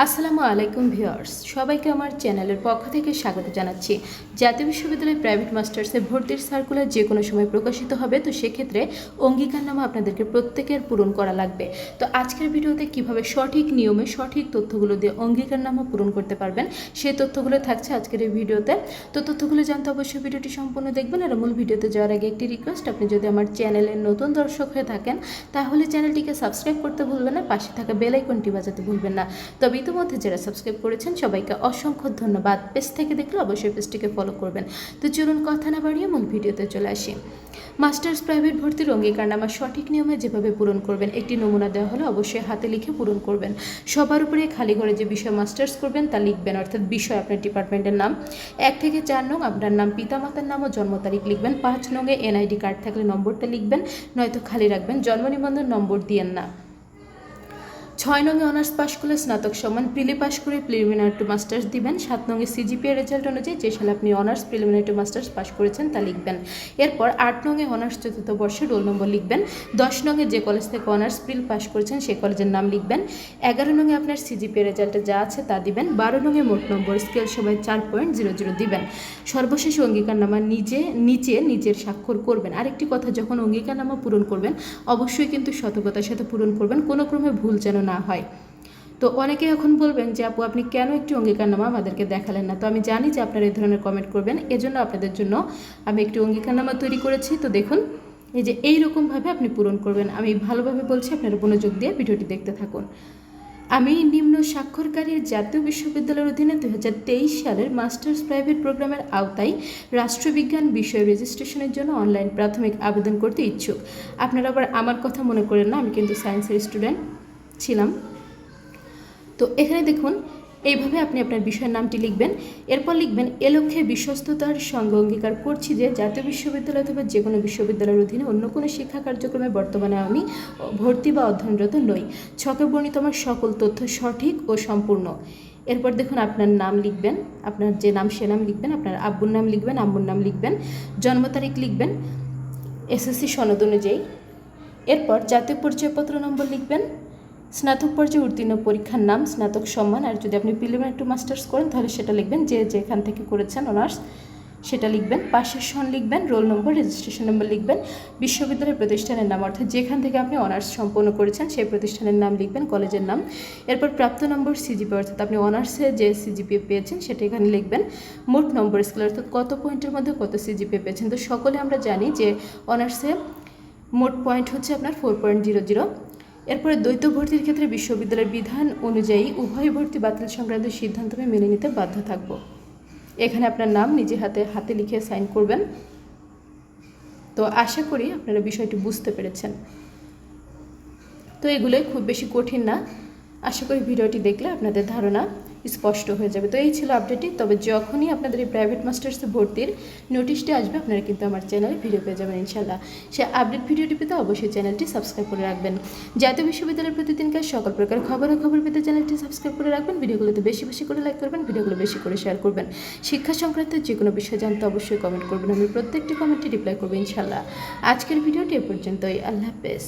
আসসালামু আলাইকুম ভিউয়ার্স, সবাইকে আমার চ্যানেলের পক্ষ থেকে স্বাগত জানাচ্ছি। জাতীয় বিশ্ববিদ্যালয় প্রাইভেট মাস্টার্সে ভর্তির সার্কুলার যে কোনো সময় প্রকাশিত হবে, তো সেক্ষেত্রে অঙ্গীকারনামা আপনাদেরকে প্রত্যেকের পূরণ করা লাগবে। তো আজকের ভিডিওতে কীভাবে সঠিক নিয়মে সঠিক তথ্যগুলো দিয়ে অঙ্গীকারনামা পূরণ করতে পারবেন সেই তথ্যগুলো থাকছে আজকের এই ভিডিওতে। তো তথ্যগুলো জানতে অবশ্যই ভিডিওটি সম্পূর্ণ দেখবেন আর মূল ভিডিওতে যাওয়ার আগে একটি রিকোয়েস্ট, আপনি যদি আমার চ্যানেলের নতুন দর্শক হয়ে থাকেন, তাহলে চ্যানেলটিকে সাবস্ক্রাইব করতে ভুলবেন না, পাশে থাকা বেল আইকনটি বাজাতে ভুলবেন না। তবে ইতিমধ্যে যারা সাবস্ক্রাইব করেছেন, সবাইকে অসংখ্য ধন্যবাদ। পেজ থেকে দেখলে অবশ্যই পেজটিকে ফলো করবেন। তো চলুন কথা না বাড়িয়ে মূল ভিডিওতে চলে আসি। মাস্টার্স প্রাইভেট ভর্তির অঙ্গীকারনামা সঠিক নিয়মে যেভাবে পূরণ করবেন, একটি নমুনা দেওয়া হলে অবশ্যই হাতে লিখে পূরণ করবেন। সবার উপরে খালি ঘরে যে বিষয় মাস্টার্স করবেন, তা লিখবেন, অর্থাৎ বিষয় আপনার ডিপার্টমেন্টের নাম। এক থেকে চার নং আপনার নাম, পিতামাতার নাম ও জন্ম তারিখ লিখবেন। পাঁচ নংয়ে এনআইডি কার্ড থাকলে নম্বরটা লিখবেন, নয়তো খালি রাখবেন। জন্ম নিবন্ধন নম্বর দিয়েন না। ছয় নঙে অনার্স পাশ করলে স্নাতক সমান প্রিলি পাশ করে প্রিলিমিনারি টু মাস্টার্স দিবেন। সাত নঙে সিজিপিএ রেজাল্ট অনুযায়ী যে সালে আপনি অনার্স প্রিলিমিনারি টু মাস্টার্স পাশ করেছেন তা লিখবেন। এরপর আট নঙে অনার্স চতুর্থ বর্ষে রোল নম্বর লিখবেন। দশ নঙে যে কলেজ থেকে অনার্স প্রিল পাশ করেছেন সেই কলেজের নাম লিখবেন। এগারো নঙে আপনার সিজিপিএ রেজাল্টে যা আছে তা দিবেন। বারো নঙে মোট নম্বর স্কেল সবাই চার পয়েন্ট জিরো জিরো দিবেন। সর্বশেষ অঙ্গীকারনামা নিজে, নিচে, নিজের স্বাক্ষর করবেন। আরেকটি কথা, যখন অঙ্গীকারনামা পূরণ করবেন, অবশ্যই কিন্তু সতর্কতার সাথে পূরণ করবেন। কোনো ক্রমে ভুল যেন না হয়। তো অনেকে এখন বলবেন যে, আপু, আপনি কেন একটি অঙ্গীকারনামা আমাদেরকে দেখালেন না? তো আমি জানি যে আপনারা এই ধরনের কমেন্ট করবেন। এজন্য আপনাদের জন্য আমি একটি অঙ্গীকারনামা তৈরি করেছি। তো দেখুন, এই যে এই রকমভাবে আপনি পূরণ করবেন। আমি ভালোভাবে বলছি, আপনারা মনোযোগ দিয়ে ভিডিওটি দেখতে থাকুন। আমি নিম্ন স্বাক্ষরকারী জাতীয় বিশ্ববিদ্যালয়ের অধীনে দু হাজার তেইশ সালের মাস্টার্স প্রাইভেট প্রোগ্রামের আওতায় রাষ্ট্রবিজ্ঞান বিষয় রেজিস্ট্রেশনের জন্য অনলাইন প্রাথমিক আবেদন করতে ইচ্ছুক। আপনারা আবার আমার কথা মনে করেন না, আমি কিন্তু সায়েন্সের স্টুডেন্ট। ছিলাম তো এখানে দেখুন, এইভাবে আপনি আপনার বিষয়ের নামটি লিখবেন। এরপর লিখবেন, এ লক্ষ্যে বিশ্বস্ততার সঙ্গে অঙ্গীকার করছি যে জাতীয় বিশ্ববিদ্যালয় অথবা যে কোনো বিশ্ববিদ্যালয়ের অধীনে অন্য কোনো শিক্ষা কার্যক্রমে বর্তমানে আমি ভর্তি বা অধ্যয়নরত নই। ছকে বর্ণিত আমার সকল তথ্য সঠিক ও সম্পূর্ণ। এরপর দেখুন, আপনার নাম লিখবেন, আপনার যে নাম, সে নাম লিখবেন, আপনার আব্বুর নাম লিখবেন, আম্মুর নাম লিখবেন, জন্ম তারিখ লিখবেন, এসএসসি সনদ অনুযায়ী। এরপর জাতীয় পরিচয়পত্র নম্বর লিখবেন স্নাতক পর্যায়ে উত্তীর্ণ পরীক্ষার নাম, স্নাতক সম্মান, আর যদি আপনি প্রিলিমিনারি টু মাস্টার্স করেন, তাহলে সেটা লিখবেন যে যেখান থেকে করেছেন অনার্স সেটা লিখবেন। পাশের সন লিখবেন রোল নম্বর রেজিস্ট্রেশন নম্বর লিখবেন। বিশ্ববিদ্যালয় প্রতিষ্ঠানের নাম, অর্থাৎ যেখান থেকে আপনি অনার্স সম্পন্ন করেছেন, সেই প্রতিষ্ঠানের নাম লিখবেন, কলেজের নাম। এরপর প্রাপ্ত নম্বর সিজিপি অর্থাৎ আপনি অনার্সে যে সিজিপিএ পেয়েছেন, সেটা এখানে লিখবেন। মোট নম্বর স্কেল অর্থাৎ কত পয়েন্টের মধ্যে কত সিজিপি পেয়েছেন? তো সকলে আমরা জানি যে অনার্সে মোট পয়েন্ট হচ্ছে আপনার ফোর পয়েন্ট জিরো জিরো এরপরে দ্বৈত ভর্তির ক্ষেত্রে বিশ্ববিদ্যালয়ের বিধান অনুযায়ী উভয় ভর্তি বাতিল সংক্রান্ত সিদ্ধান্ত আমি মেনে নিতে বাধ্য থাকব। এখানে আপনার নাম নিজে হাতে হাতে লিখে সাইন করবেন। তো আশা করি আপনারা বিষয়টি বুঝতে পেরেছেন। তো এগুলোই খুব বেশি কঠিন না। আশা করি ভিডিওটি দেখলে আপনাদের ধারণা স্পষ্ট হয়ে যাবে। তো এই ছিল আপডেটটি তবে যখনই আপনাদের এই প্রাইভেট মাস্টার্সে ভর্তির নোটিশটি আসবে, আপনারা কিন্তু আমার চ্যানেলে ভিডিও পেয়ে যাবেন ইনশাল্লাহ সে আপডেট ভিডিওটি পেতে অবশ্যই চ্যানেলটি সাবস্ক্রাইব করে রাখবেন। জাতীয় বিশ্ববিদ্যালয়ের প্রতিদিনকার সকল প্রকার খবরাখবর পেতে চ্যানেলটি সাবস্ক্রাইব করে রাখবেন। ভিডিওগুলোতে বেশি বেশি করে লাইক করবেন, ভিডিওগুলো বেশি করে শেয়ার করবেন। শিক্ষা সংক্রান্ত যে কোনো বিষয় জানতে অবশ্যই কমেন্ট করবেন। আমি প্রত্যেকটি কমেন্টে রিপ্লাই করব ইনশাল্লাহ আজকের ভিডিওটি এ পর্যন্তই। আল্লাহ হাফেজ।